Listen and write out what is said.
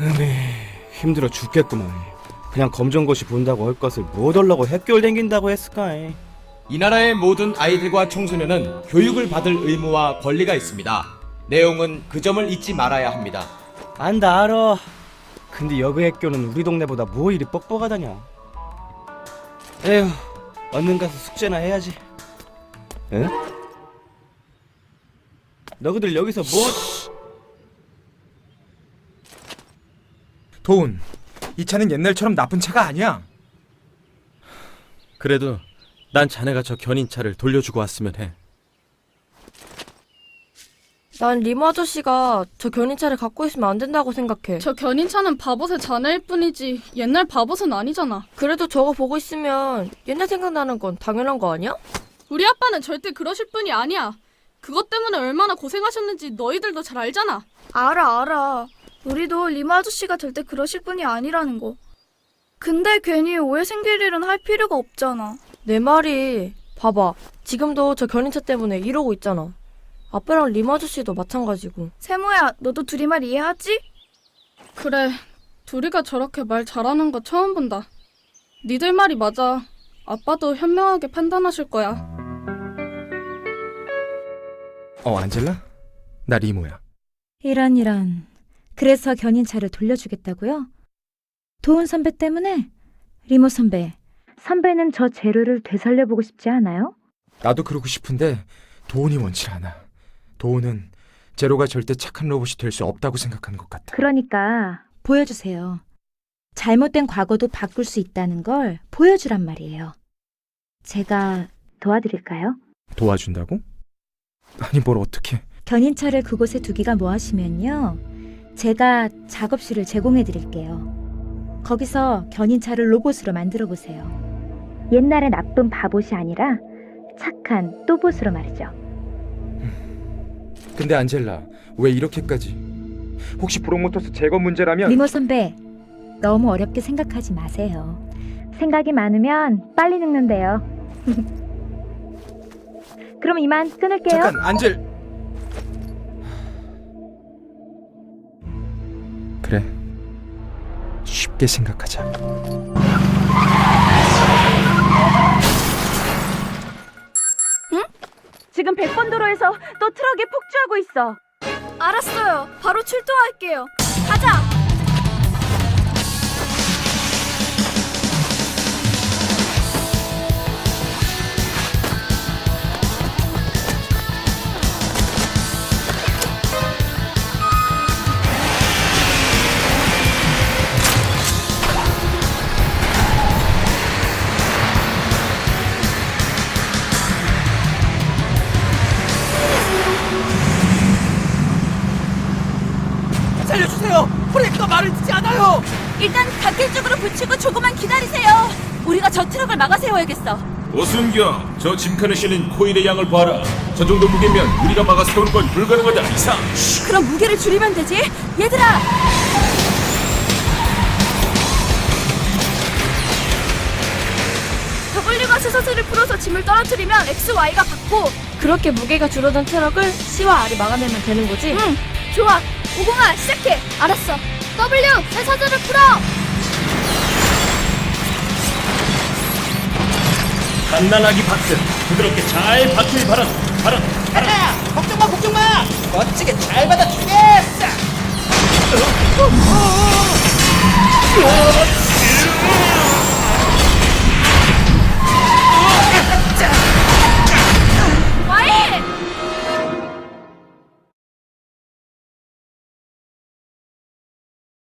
음에 힘들어 죽겠구만. 그냥 검정고시 본다고 할 것을 못 올라고 핵교를 댕긴다고 했을까? 이 나라의 모든 아이들과 청소년은 교육을 받을 의무와 권리가 있습니다. 내용은 그 점을 잊지 말아야 합니다. 안다 알아. 근데 여그 핵교는 우리 동네보다 뭐 이리 뻑뻑하다냐. 에휴, 얼른 가서 숙제나 해야지. 응? 너희들 여기서 뭐? 도훈, 이 차는 옛날처럼 나쁜 차가 아니야. 그래도 난 자네가 저 견인차를 돌려주고 왔으면 해. 난 리모 아저씨가 저 견인차를 갖고 있으면 안 된다고 생각해. 저 견인차는 바봇의 자네일 뿐이지 옛날 바봇은 아니잖아. 그래도 저거 보고 있으면 옛날 생각나는 건 당연한 거 아니야? 우리 아빠는 절대 그러실 분이 아니야. 그것 때문에 얼마나 고생하셨는지 너희들도 잘 알잖아. 알아, 알아. 우리도 리마 아저씨가 절대 그러실 분이 아니라는 거. 근데 괜히 오해 생길 일은 할 필요가 없잖아. 내 말이 봐봐. 지금도 저 견인차 때문에 이러고 있잖아. 아빠랑 리모 아저씨도 마찬가지고. 세모야, 너도 둘이 말 이해하지? 그래, 둘이가 저렇게 말 잘하는 거 처음 본다. 니들 말이 맞아. 아빠도 현명하게 판단하실 거야. 어, 안젤라? 나 리모야. 이런 이런. 그래서 견인차를 돌려주겠다고요? 도훈 선배 때문에? 리모 선배. 선배는 저 재료를 되살려보고 싶지 않아요? 나도 그러고 싶은데 도훈이 원치 않아. 도훈은 제로가 절대 착한 로봇이 될 수 없다고 생각하는 것 같아. 그러니까 보여주세요. 잘못된 과거도 바꿀 수 있다는 걸 보여주란 말이에요. 제가 도와드릴까요? 도와준다고? 아니 뭘 어떻게? 견인차를 그곳에 두기가 뭐하시면요. 제가 작업실을 제공해 드릴게요. 거기서 견인차를 로봇으로 만들어 보세요. 옛날의 나쁜 바봇이 아니라 착한 또봇으로 말이죠. 근데 안젤라 왜 이렇게까지? 혹시 브로모터스 제거 문제라면 리모 선배, 너무 어렵게 생각하지 마세요. 생각이 많으면 빨리 늙는데요. 그럼 이만 끊을게요. 잠깐 안젤. 그래. 쉽게 생각하자. 지금 100번 도로에서 또 트럭에 폭주하고 있어. 알았어요. 바로 출동할게요. 살려주세요! 프레이크가 말을 듣지 않아요! 일단 갓길 쪽으로 붙이고 조금만 기다리세요. 우리가 저 트럭을 막아 세워야겠어. 오순경, 저 짐칸에 실린 코일의 양을 봐라. 저 정도 무게면 우리가 막아 세우는 건 불가능하다. 이상. 그럼 무게를 줄이면 되지. 얘들아, W가 쇠사슬을 풀어서 짐을 떨어뜨리면 X, Y가 받고. 그렇게 무게가 줄어든 트럭을 C와 R이 막아내면 되는 거지? 응, 좋아. 오공아 시작해. 알았어. W 회사자를 풀어. 단단하기 박스 부드럽게 잘 받길 바란 바란 바란 하하! 걱정 마, 걱정 마! 멋지게 잘 받아주겠어! 으아! 으아! 으아!